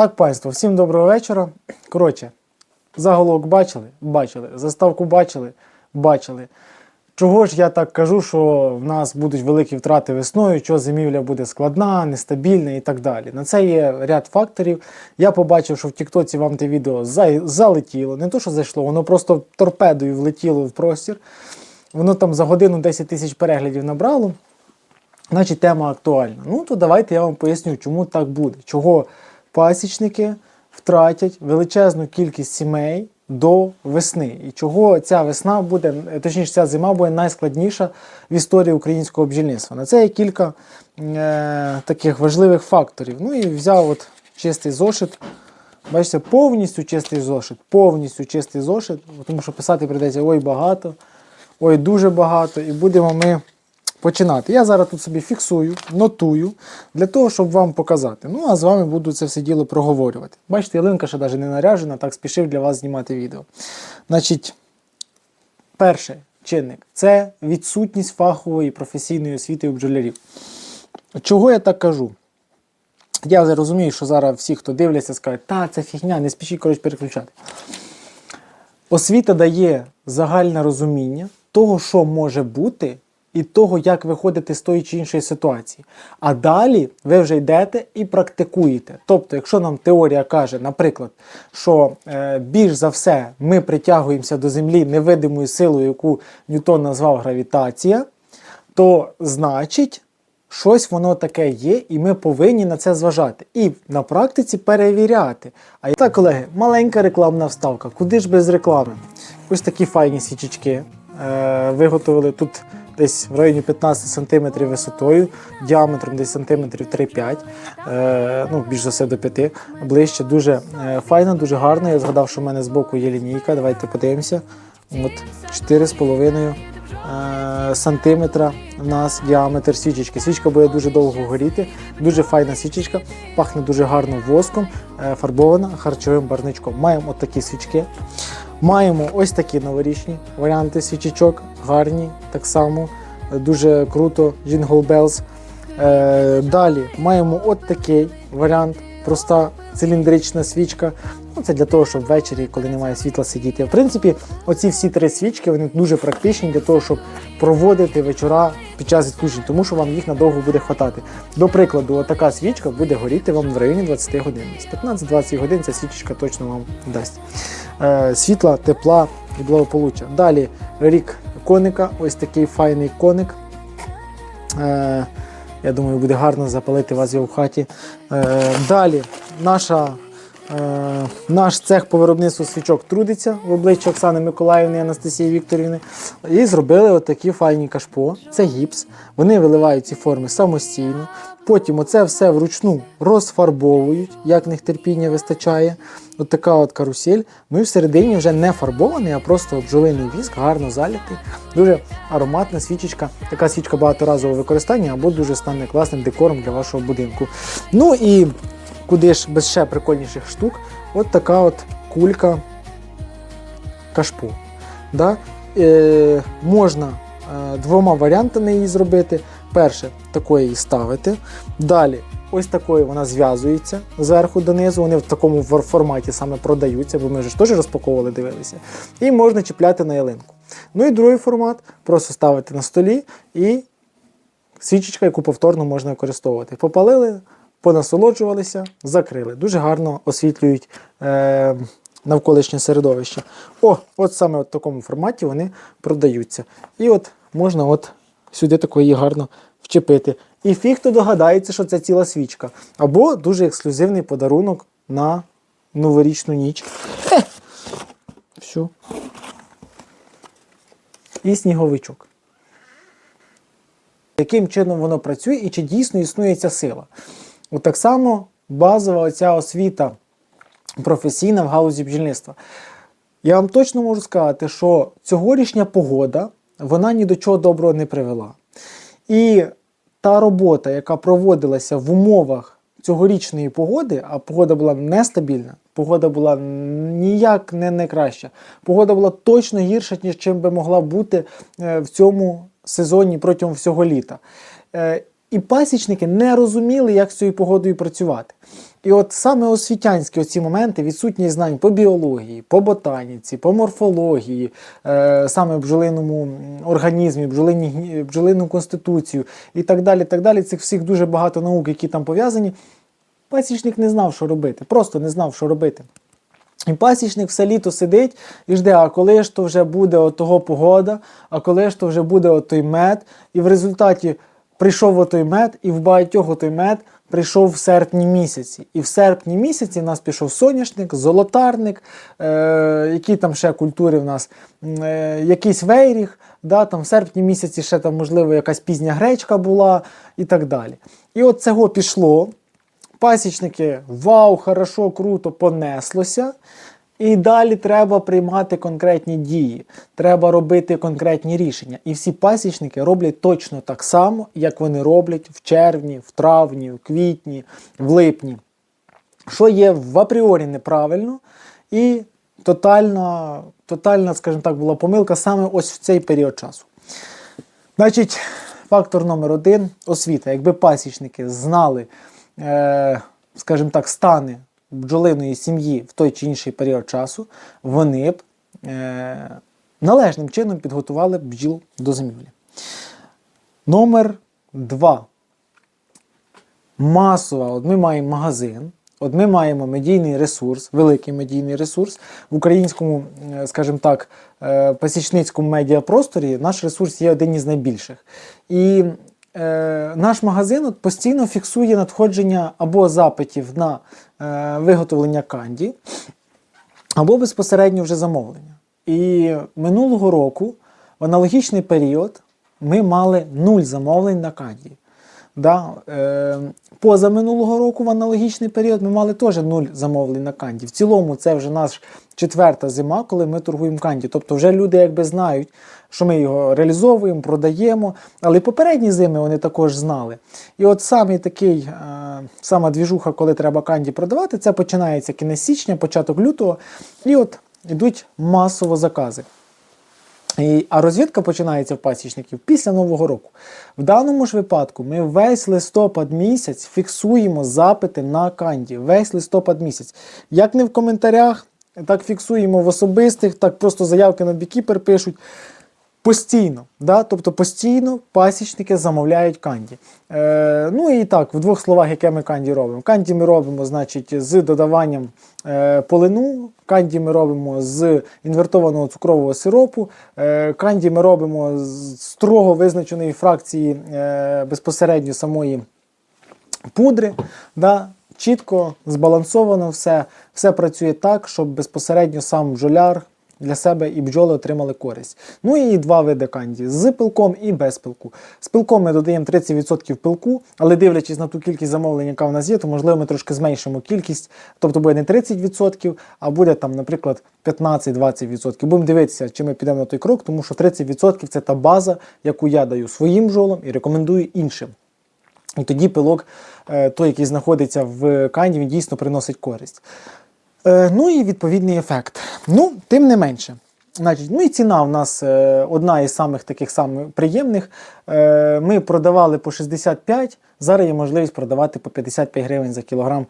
Так, панство, всім доброго вечора. Коротше, заголовок бачили? Бачили. Заставку бачили? Бачили. Чого ж я так кажу, що в нас будуть великі втрати весною, що зимівля буде складна, нестабільна і так далі. На це є ряд факторів. Я побачив, що в Тіктоці вам те відео залетіло. Не то, що зайшло, воно просто торпедою влетіло в простір. Воно там за годину 10 тисяч переглядів набрало. Значить, тема актуальна. Ну, то давайте я вам поясню, чому так буде. Чого пасічники втратять величезну кількість сімей до весни. І чого ця весна буде, точніше, ця зима буде найскладніша в історії українського бджільництва. На це є кілька е, таких важливих факторів. Ну і взяв от чистий зошит. Бачите, повністю чистий зошит, повністю чистий зошит, тому що писати прийдеться ой багато, ой дуже багато, і будемо ми починати. Я зараз тут собі фіксую, нотую, для того, щоб вам показати. Ну, а з вами буду це все діло проговорювати. Бачите, ялинка ще навіть не наряжена, так спішив для вас знімати відео. Значить, перший чинник це відсутність фахової професійної освіти у бджолярів. Чого я так кажу? Я розумію, що зараз всі, хто дивляться, скажуть, та це фігня, не спішіть коротше, переключати. Освіта дає загальне розуміння того, що може бути, і того, як виходити з тої чи іншої ситуації. А далі ви вже йдете і практикуєте. Тобто, якщо нам теорія каже, наприклад, що е, більш за все ми притягуємося до землі невидимою силою, яку Ньютон назвав гравітація, то значить. Щось воно таке є, і ми повинні на це зважати. І на практиці перевіряти. А так, колеги, маленька рекламна вставка. Куди ж без реклами? Ось такі файні свічечки. Е, виготовили тут десь в районі 15 см висотою, діаметром десь сантиметрів 3-5, е, ну більш за все до 5, ближче. Дуже е, файно, дуже гарно. Я згадав, що в мене збоку є лінійка. Давайте подивимося. От 4,5 е, сантиметра у нас діаметр свічечки. Свічка буде дуже довго горіти, дуже файна свічечка, пахне дуже гарно воском, е, фарбована харчовим барничком. Маємо от такі свічки. Маємо ось такі новорічні варіанти свічечок, гарні, так само, е, дуже круто, Jingle Bells. Е, далі маємо от такий варіант, проста циліндрична свічка. Ну, це для того, щоб ввечері, коли немає світла, сидіти. В принципі, оці всі три свічки вони дуже практичні для того, щоб проводити вечора під час відключень, тому що вам їх надовго буде хватати. До прикладу, отака свічка буде горіти вам в районі 20 годин. З 15-20 годин ця свічечка точно вам дасть. Е, світла, тепла і благополуччя. Далі рік коника, ось такий файний коник. Е, я думаю, буде гарно запалити вас його в хаті. Е, далі наша, наш цех по виробництву свічок трудиться в обличчі Оксани Миколаївни і Анастасії Вікторівни. І зробили отакі файні кашпо. Це гіпс. Вони виливають ці форми самостійно. Потім оце все вручну розфарбовують, як в них терпіння вистачає. От така от карусель. Ну і всередині вже не фарбований, а просто бджолиний віск, гарно залитий. Дуже ароматна свічечка. Така свічка багаторазового використання або дуже стане класним декором для вашого будинку. Ну і куди ж без ще прикольніших штук, от така от кулька кашпо. Да? Е, можна е, двома варіантами її зробити. Перше, такої її ставити. Далі, ось такою вона зв'язується зверху донизу. Вони в такому форматі саме продаються, бо ми ж теж розпаковували, дивилися. І можна чіпляти на ялинку. Ну і другий формат просто ставити на столі і свічечка, яку повторно можна використовувати. Попалили, понасолоджувалися, закрили. Дуже гарно освітлюють е, навколишнє середовище. О, от саме в такому форматі вони продаються. І от можна от сюди такої гарно вчепити. І фіг хто догадається, що це ціла свічка. Або дуже ексклюзивний подарунок на новорічну ніч. Хе. Все. І сніговичок яким чином воно працює і чи дійсно існує ця сила. От так само базова оця освіта професійна в галузі бджільництва. Я вам точно можу сказати, що цьогорічня погода вона ні до чого доброго не привела. І та робота, яка проводилася в умовах цьогорічної погоди, а погода була нестабільна, погода була ніяк не найкраща. Погода була точно гірша, ніж чим би могла бути е, в цьому сезоні протягом всього літа. І пасічники не розуміли, як з цією погодою працювати. І от саме освітянські оці моменти, відсутність знань по біології, по ботаніці, по морфології, е, саме бджолиному організмі, бджолині, бджолину конституцію і так далі. так далі. Цих всіх дуже багато наук, які там пов'язані. Пасічник не знав, що робити, просто не знав, що робити. І пасічник все літо сидить і жде, а коли ж то вже буде того погода, а коли ж то вже буде той мед. І в результаті прийшов отой мед, і в багатьох отой мед прийшов в серпні місяці. І в серпні місяці в нас пішов соняшник, золотарник, е, які там ще культури в нас, е, якийсь вейріг, да, там в серпні місяці ще там, можливо, якась пізня гречка була і так далі. І от цього пішло. Пасічники, вау, хорошо, круто, понеслося. І далі треба приймати конкретні дії, треба робити конкретні рішення. І всі пасічники роблять точно так само, як вони роблять в червні, в травні, в квітні, в липні. Що є в апріорі неправильно, і тотальна, тотальна, скажімо так, була помилка саме ось в цей період часу. Значить, фактор номер один освіта. Якби пасічники знали, е, скажімо так, стани бджолиної сім'ї в той чи інший період часу, вони б е, належним чином підготували бджіл до зимівлі. Номер два. Масова. От ми маємо магазин. От ми маємо медійний ресурс, великий медійний ресурс в українському, е, скажімо так, е, пасічницькому медіапросторі наш ресурс є один із найбільших. І е, наш магазин от постійно фіксує надходження або запитів на е, виготовлення канді, або безпосередньо вже замовлення. І минулого року, в аналогічний період, ми мали нуль замовлень на канді. Да? Е, поза минулого року в аналогічний період ми мали теж нуль замовлень на канді. В цілому це вже наш четверта зима, коли ми торгуємо канді. Тобто вже люди якби знають, що ми його реалізовуємо, продаємо. Але попередні зими вони також знали. І от саме такий, е, сама двіжуха, коли треба канді продавати, це починається кінець січня, початок лютого. І от йдуть масово закази. А розвідка починається в пасічників після Нового року. В даному ж випадку ми весь листопад місяць фіксуємо запити на канді. Весь листопад місяць. Як не в коментарях, так фіксуємо в особистих, так просто заявки на бікіпер пишуть. Постійно, да? тобто постійно пасічники замовляють канді. Е, ну і так, в двох словах, яке ми канді робимо. Канді ми робимо значить, з додаванням е, полину, канді ми робимо з інвертованого цукрового сиропу, е, канді ми робимо з строго визначеної фракції е, безпосередньо самої пудри. Да? Чітко, збалансовано все, все працює так, щоб безпосередньо сам бджоляр для себе і бджоли отримали користь. Ну і два види канді з пилком і без пилку. З пилком ми додаємо 30% пилку, але дивлячись на ту кількість замовлень, яка в нас є, то можливо ми трошки зменшимо кількість, тобто буде не 30%, а буде там, наприклад, 15-20%. Будемо дивитися, чи ми підемо на той крок, тому що 30% це та база, яку я даю своїм бджолам і рекомендую іншим. І тоді пилок, е, той, який знаходиться в канді, він дійсно приносить користь. Е, Ну і відповідний ефект. Ну, тим не менше. Значить, ну і ціна в нас е, одна із самих таких самих приємних. Е, ми продавали по 65, зараз є можливість продавати по 55 гривень за кілограм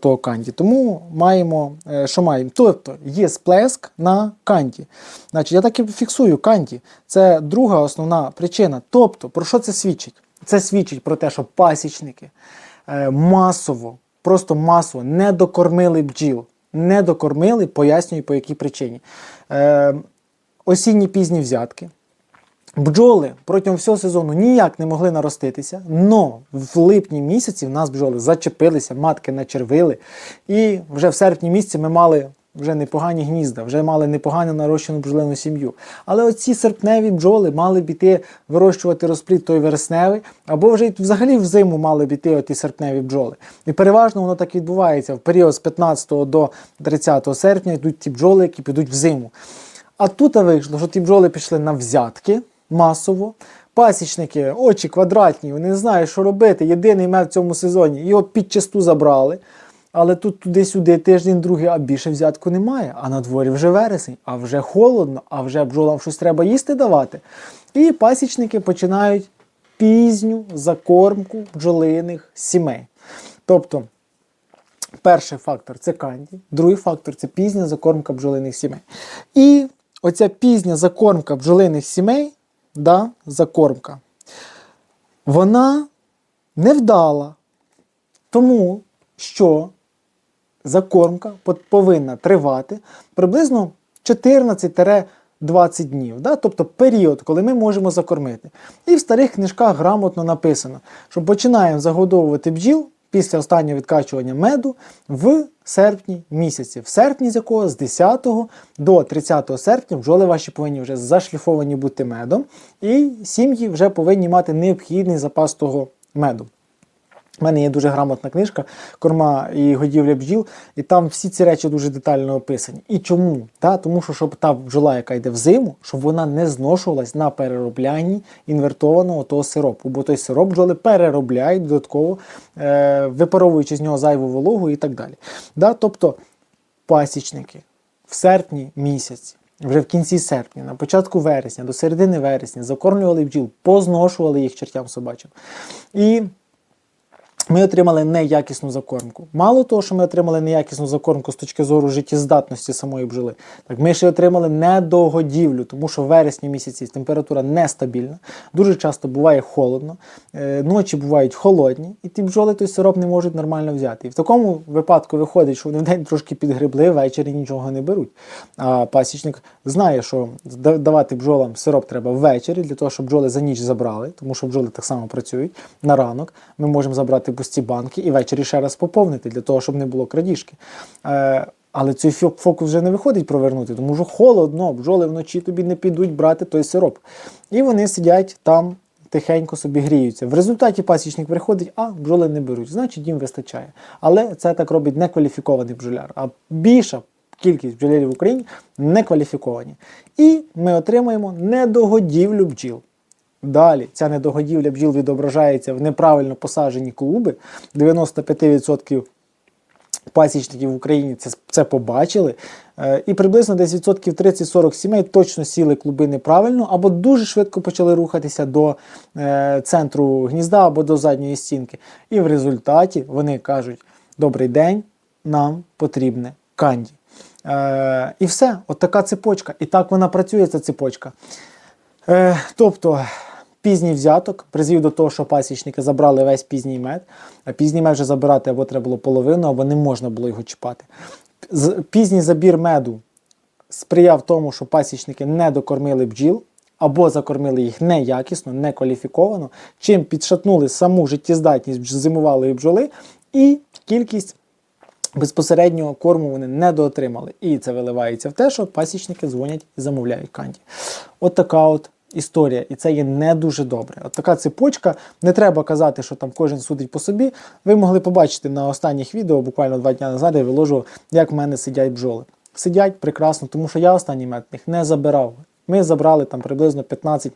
того канді. Тому маємо, що маємо? Тобто є сплеск на канді. Значить, я так і фіксую канді. Це друга основна причина. Тобто, про що це свідчить? Це свідчить про те, що пасічники масово, просто масово не докормили бджіл. Не докормили, пояснюю по якій причині. Е, осінні пізні взятки. Бджоли протягом всього сезону ніяк не могли нароститися, але в липні місяці в нас бджоли зачепилися, матки начервили. І вже в серпні місяці ми мали вже непогані гнізда, вже мали непогану нарощену бджолину сім'ю. Але оці серпневі бджоли мали б іти вирощувати розплід той вересневий, або вже взагалі в зиму мали б іти оті серпневі бджоли. І переважно воно так відбувається. В період з 15 до 30 серпня йдуть ті бджоли, які підуть в зиму. А тут вийшло, що ті бджоли пішли на взятки масово. Пасічники, очі квадратні, вони не знають, що робити. Єдиний мед в цьому сезоні. Його під часту забрали. Але тут туди-сюди тиждень, другий, а більше взятку немає. А на дворі вже вересень, а вже холодно, а вже бджолам щось треба їсти давати. І пасічники починають пізню закормку бджолиних сімей. Тобто, перший фактор це канді, другий фактор це пізня закормка бджолиних сімей. І оця пізня закормка бджолиних сімей, да, закормка, вона невдала, тому що закормка повинна тривати приблизно 14-20 днів, да? тобто період, коли ми можемо закормити. І в старих книжках грамотно написано, що починаємо загодовувати бджіл після останнього відкачування меду в серпні місяці. В серпні з якого з 10 до 30 серпня бджоли ваші повинні вже зашліфовані бути медом, і сім'ї вже повинні мати необхідний запас того меду. У мене є дуже грамотна книжка Корма і годівля бджіл, і там всі ці речі дуже детально описані. І чому? Та, тому що щоб та бджола, яка йде в зиму, щоб вона не зношувалась на перероблянні інвертованого того сиропу. Бо той сироп бджоли переробляють додатково, е, випаровуючи з нього зайву вологу і так далі. Да? Тобто пасічники в серпні місяці. Вже в кінці серпня, на початку вересня, до середини вересня закормлювали бджіл, позношували їх чертям собачим. І ми отримали неякісну закормку. Мало того, що ми отримали неякісну закормку з точки зору життєздатності самої бджоли, так ми ще отримали недогодівлю, тому що в вересні місяці температура нестабільна, дуже часто буває холодно, е, ночі бувають холодні, і ті бджоли той сироп не можуть нормально взяти. І в такому випадку виходить, що вони в день трошки підгребли, ввечері нічого не беруть. А пасічник знає, що давати бджолам сироп треба ввечері, для того, щоб бджоли за ніч забрали, тому що бджоли так само працюють. На ранок ми можемо забрати пусті банки і ввечері ще раз поповнити, для того, щоб не було крадіжки. Е, але цей фокус вже не виходить провернути, тому що холодно, бджоли вночі тобі не підуть брати той сироп. І вони сидять там. Тихенько собі гріються. В результаті пасічник приходить, а бджоли не беруть, значить їм вистачає. Але це так робить некваліфікований бджоляр. А більша кількість бджолярів в Україні некваліфіковані. І ми отримуємо недогодівлю бджіл. Далі ця недогодівля бджіл відображається в неправильно посаджені клуби. 95% пасічників в Україні це, це побачили. Е, І приблизно десь відсотків 30-40 сімей точно сіли клуби неправильно, або дуже швидко почали рухатися до е, центру гнізда або до задньої стінки. І в результаті вони кажуть: добрий день, нам потрібне канді. Е, і все, от така цепочка. І так вона працює, ця цепочка. Е, тобто пізній взяток призвів до того, що пасічники забрали весь пізній мед, а пізній мед вже забирати або треба було половину, або не можна було його чіпати. Пізній забір меду сприяв тому, що пасічники не докормили бджіл. Або закормили їх неякісно, некваліфіковано, чим підшатнули саму життєздатність зимувалої бджоли, і кількість безпосереднього корму вони не доотримали. І це виливається в те, що пасічники дзвонять і замовляють канді. От така от історія, і це є не дуже добре. От така цепочка. Не треба казати, що там кожен судить по собі. Ви могли побачити на останніх відео, буквально два дні назад, я виложував, як в мене сидять бджоли. Сидять прекрасно, тому що я останній мед їх не забирав. Ми забрали там приблизно 15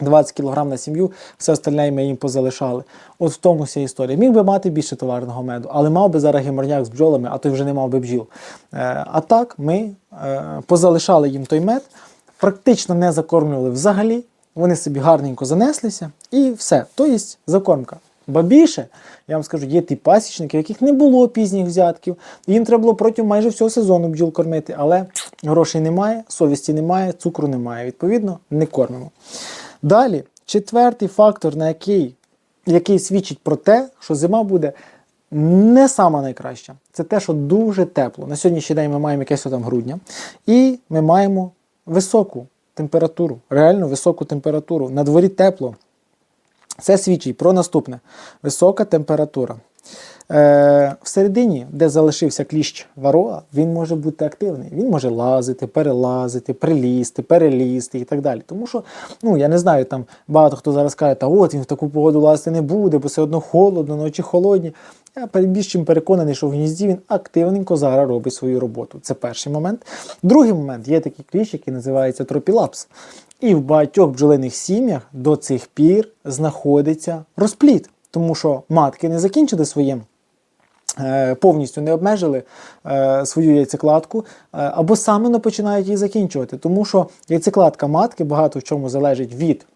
20 кг на сім'ю, все остальне ми їм позалишали. От в тому вся історія. Міг би мати більше товарного меду, але мав би зараз геморняк з бджолами, а той вже не мав би бджіл. Е, а так ми е, позалишали їм той мед, практично не закормлювали взагалі. Вони собі гарненько занеслися і все. Тобто закормка. Ба більше, я вам скажу, є ті пасічники, в яких не було пізніх взятків. Їм треба було протягом майже всього сезону бджіл кормити, але грошей немає, совісті немає, цукру немає. Відповідно, не кормимо. Далі, четвертий фактор, на який, який свідчить про те, що зима буде не сама найкраща. Це те, що дуже тепло. На сьогоднішній день ми маємо якесь там грудня, і ми маємо високу температуру, реально високу температуру. На дворі тепло. Це свідчить про наступне: висока температура. Е, всередині, де залишився кліщ варога, він може бути активний. Він може лазити, перелазити, прилізти, перелізти і так далі. Тому що, ну я не знаю, там багато хто зараз каже, та от він в таку погоду лазити не буде, бо все одно холодно, ночі холодні. Я більш чим переконаний, що в гнізді він активненько зараз робить свою роботу. Це перший момент. Другий момент є такий кліщ, який називається тропілапс. І в багатьох бджолиних сім'ях до цих пір знаходиться розпліт, тому що матки не закінчили своїм повністю не обмежили е, свою яйцекладку, е, або саме не починають її закінчувати. Тому що яйцекладка матки багато в чому залежить від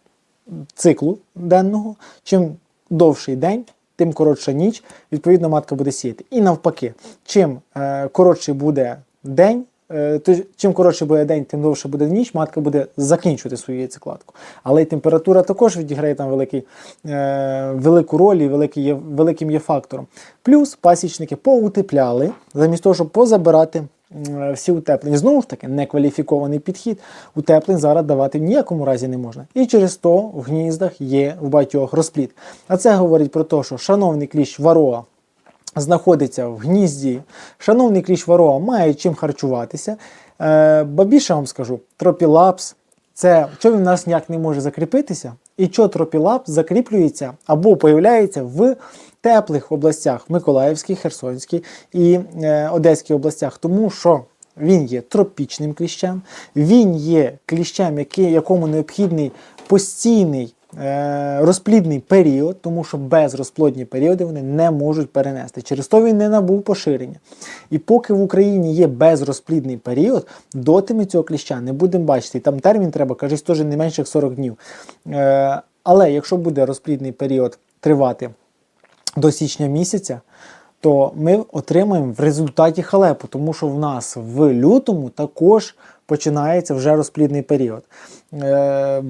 циклу денного. Чим довший день, тим коротша ніч, відповідно, матка буде сіяти. І навпаки, чим е, коротший буде день, е, то, чим коротший буде день, тим довше буде ніч, матка буде закінчувати свою яйцекладку. Але й температура також відіграє там великий, е, велику роль і великий є, великим є фактором. Плюс пасічники поутепляли, замість того, щоб позабирати м, всі утеплення. Знову ж таки, некваліфікований підхід. Утеплень зараз давати в ніякому разі не можна. І через то в гніздах є в багатьох розпліт. А це говорить про те, що шановний кліщ вароа знаходиться в гнізді. Шановний кліщ вароа має чим харчуватися. Е, більше вам скажу, тропілапс це що він у нас ніяк не може закріпитися, і що тропілапс закріплюється або появляється в теплих областях Миколаївській, Херсонській і е, Одеській областях, тому що він є тропічним кліщем, він є кліщем, який, якому необхідний постійний розплідний період, тому що безрозплодні періоди вони не можуть перенести. Через то він не набув поширення. І поки в Україні є безрозплідний період, доти ми цього кліща не будемо бачити. І там термін треба, кажуть, теж не менше 40 днів. Е, але якщо буде розплідний період тривати до січня місяця, то ми отримаємо в результаті халепу, тому що в нас в лютому також починається вже розплідний період. Е,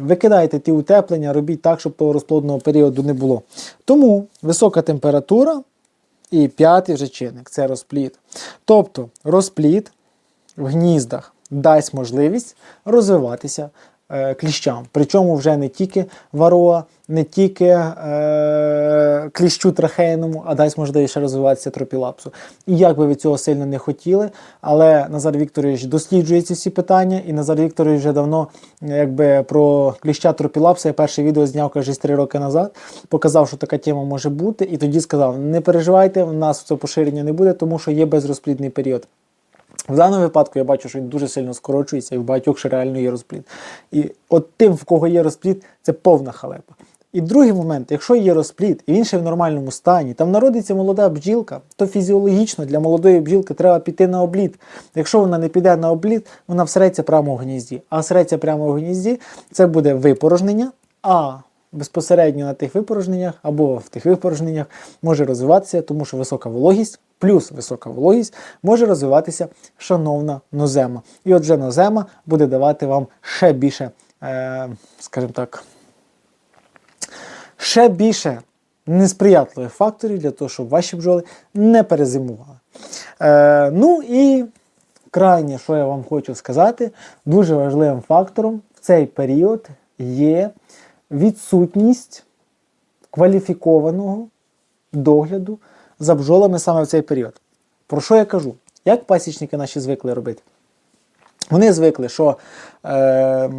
викидайте ті утеплення, робіть так, щоб того розплодного періоду не було. Тому висока температура і п'ятий вже чинник це розплід. Тобто розплід в гніздах дасть можливість розвиватися кліщам. Причому вже не тільки вароа, не тільки е, кліщу трахейному, а дасть можливість ще розвиватися тропілапсу. І як би ви цього сильно не хотіли, але Назар Вікторович досліджує ці всі питання, і Назар Вікторович вже давно е, якби про кліща тропілапса я перше відео зняв каже 3 роки назад, показав, що така тема може бути, і тоді сказав: не переживайте, в нас це поширення не буде, тому що є безрозплідний період. В даному випадку я бачу, що він дуже сильно скорочується, і в багатьох ще реально є розплід. І от тим, в кого є розплід, це повна халепа. І другий момент, якщо є розплід, і він ще в нормальному стані, там народиться молода бджілка, то фізіологічно для молодої бджілки треба піти на облід. Якщо вона не піде на облід, вона всереться прямо в гнізді. А всереться прямо в гнізді це буде випорожнення, а безпосередньо на тих випорожненнях або в тих випорожненнях може розвиватися, тому що висока вологість, плюс висока вологість, може розвиватися шановна нозема. І отже, нозема буде давати вам ще більше, е, скажімо так, ще більше несприятливих факторів для того, щоб ваші бджоли не перезимували. Е, ну і крайнє, що я вам хочу сказати, дуже важливим фактором в цей період є відсутність кваліфікованого догляду за бджолами саме в цей період. Про що я кажу? Як пасічники наші звикли робити? Вони звикли, що е,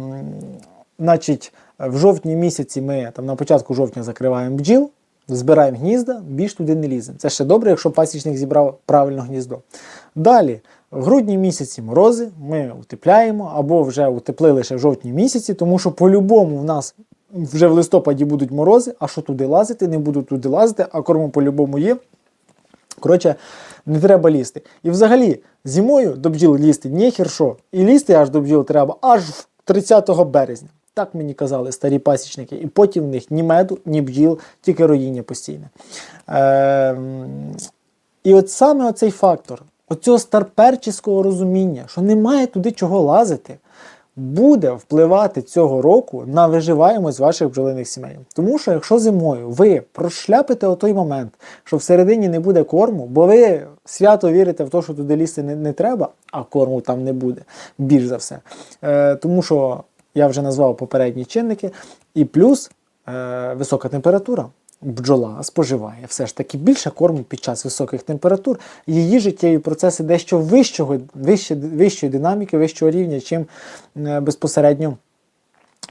значить, в жовтні місяці ми там, на початку жовтня закриваємо бджіл, збираємо гнізда, більш туди не ліземо. Це ще добре, якщо пасічник зібрав правильно гніздо. Далі, в грудні місяці морози, ми утепляємо або вже утеплили ще в жовтні місяці, тому що по-любому в нас вже в листопаді будуть морози, а що туди лазити, не будуть туди лазити, а корму по-любому є. Коротше, не треба лізти. І взагалі, зимою до бджіл лізти не що. І лізти аж до бджіл треба аж 30 березня. Так мені казали старі пасічники. І потім в них ні меду, ні бджіл, тільки роїння постійне. Ем, і от саме оцей фактор, оцього старперческого розуміння, що немає туди чого лазити, буде впливати цього року на виживаємость ваших бджолиних сімей. Тому що якщо зимою ви прошляпите о той момент, що всередині не буде корму, бо ви свято вірите в те, що туди лізти не, не треба, а корму там не буде, більш за все. Е, тому що я вже назвав попередні чинники, і плюс е, висока температура. Бджола споживає все ж таки більше корму під час високих температур. Її життєві процеси дещо вищого, вище, вищої динаміки, вищого рівня, чим е, безпосередньо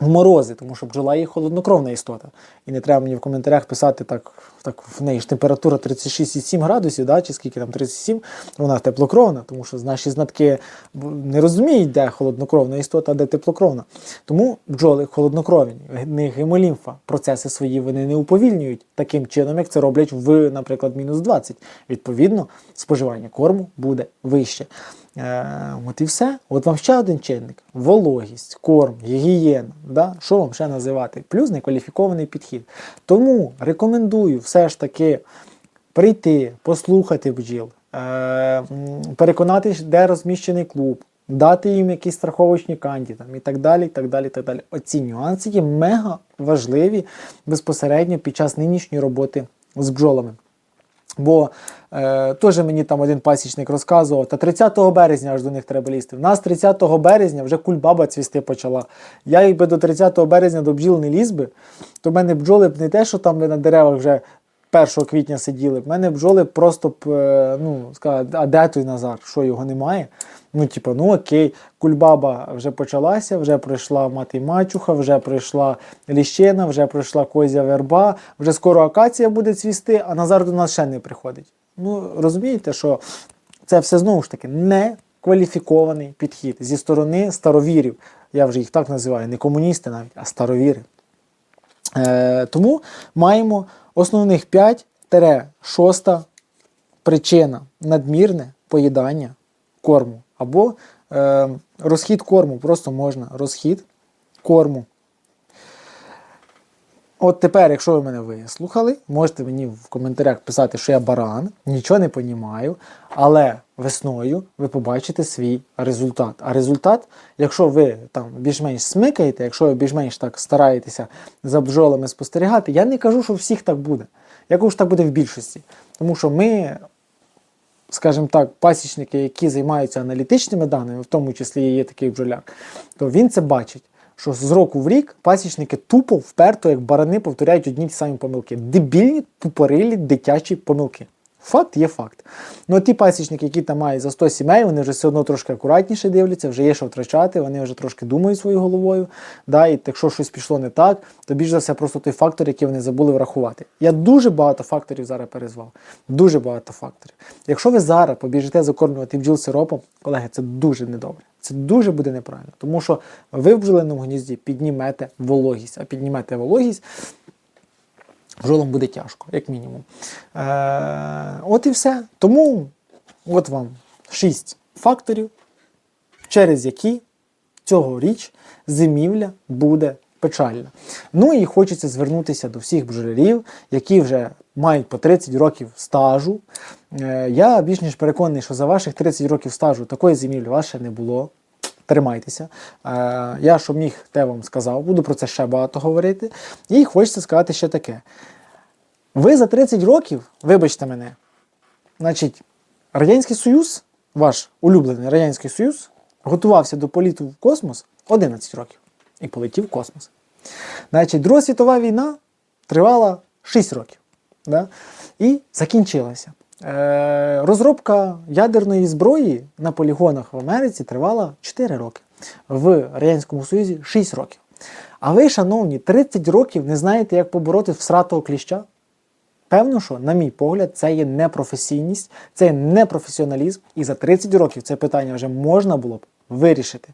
в морози, тому що бджола є холоднокровна істота. І не треба мені в коментарях писати так так в неї ж температура 36,7 градусів, да, чи скільки там 37, вона теплокровна, тому що наші знатки не розуміють, де холоднокровна істота, а де теплокровна. Тому бджоли холоднокровні, них гемолімфа, процеси свої вони не уповільнюють таким чином, як це роблять в, наприклад, мінус 20. Відповідно, споживання корму буде вище. Е, от і все. От вам ще один чинник: вологість, корм, гігієна. Да? Що вам ще називати? Плюс некваліфікований підхід. Тому рекомендую все ж таки прийти, послухати бджіл, е, де розміщений клуб, дати їм якісь страховочні канді там, і так далі. і так далі, і так далі. Оці нюанси є мега важливі безпосередньо під час нинішньої роботи з бджолами. Бо е, теж мені там один пасічник розказував, та 30 березня аж до них треба лізти. У нас 30 березня вже кульбаба цвісти почала. Я якби до 30 березня до бджіл не ліз би, то в мене бджоли б не те, що там на деревах вже 1 квітня сиділи. В мене бджоли просто б, е, ну, сказали, а де той Назар? Що його немає? Ну, типу, ну окей, кульбаба вже почалася, вже пройшла мати мачуха, вже пройшла ліщина, вже пройшла козя верба, вже скоро акація буде цвісти, а Назар до нас ще не приходить. Ну, розумієте, що це все знову ж таки не кваліфікований підхід зі сторони старовірів. Я вже їх так називаю, не комуністи навіть, а старовіри. Е, тому маємо основних 5-6 причина надмірне поїдання корму. Або е, розхід корму, просто можна розхід корму. От тепер, якщо ви мене вислухали, можете мені в коментарях писати, що я баран, нічого не понімаю, але весною ви побачите свій результат. А результат, якщо ви там більш-менш смикаєте, якщо ви більш-менш так стараєтеся за бджолами спостерігати, я не кажу, що всіх так буде. Я кажу, так буде в більшості. Тому що ми скажімо так, пасічники, які займаються аналітичними даними, в тому числі є такий бджоляк, то він це бачить, що з року в рік пасічники тупо, вперто, як барани, повторяють одні ті самі помилки. Дебільні, тупорилі, дитячі помилки. Факт є факт. Ну ті пасічники, які там мають за 100 сімей, вони вже все одно трошки акуратніше дивляться, вже є що втрачати, вони вже трошки думають своєю головою. Да, І якщо щось пішло не так, то більш за все просто той фактор, який вони забули врахувати. Я дуже багато факторів зараз перезвав. Дуже багато факторів. Якщо ви зараз побіжите закормлювати бджіл сиропом, колеги, це дуже недобре. Це дуже буде неправильно, тому що ви в бджолиному гнізді піднімете вологість, а піднімете вологість. Бджолам буде тяжко, як мінімум. Е, от і все. Тому от вам шість факторів, через які цьогоріч зимівля буде печальна. Ну і хочеться звернутися до всіх бджолярів, які вже мають по 30 років стажу. Е, я більш ніж переконаний, що за ваших 30 років стажу такої зимівлі ще не було. Тримайтеся. Е, я, що міг, те вам сказав, буду про це ще багато говорити. І хочеться сказати ще таке. Ви за 30 років, вибачте мене, значить, Радянський Союз, ваш улюблений Радянський Союз, готувався до політу в космос 11 років і полетів в космос. Значить, Друга світова війна тривала 6 років. Да? І закінчилася. Е, розробка ядерної зброї на полігонах в Америці тривала 4 роки, в Радянському Союзі 6 років. А ви, шановні, 30 років не знаєте, як побороти всратого кліща? Певно, що, на мій погляд, це є непрофесійність, це є непрофесіоналізм, і за 30 років це питання вже можна було б вирішити.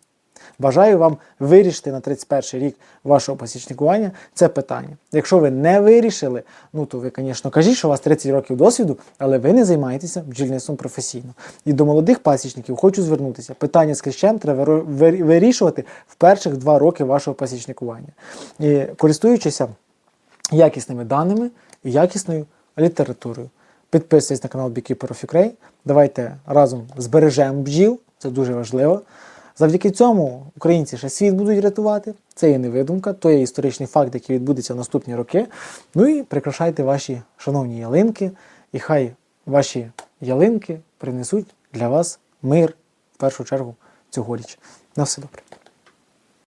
Бажаю вам вирішити на 31 рік вашого посічникування це питання. Якщо ви не вирішили, ну то ви, звісно, кажіть, що у вас 30 років досвіду, але ви не займаєтеся бджільництвом професійно. І до молодих пасічників хочу звернутися. Питання з кліщем треба вирішувати в перших два роки вашого посічникування. І користуючися якісними даними і якісною літературою. Підписуйтесь на канал Beekeeper of Ukraine. Давайте разом збережемо бджіл, це дуже важливо. Завдяки цьому українці ще світ будуть рятувати. Це є не видумка, то є історичний факт, який відбудеться в наступні роки. Ну і прикрашайте ваші шановні ялинки, і хай ваші ялинки принесуть для вас мир в першу чергу цьогоріч. На все добре.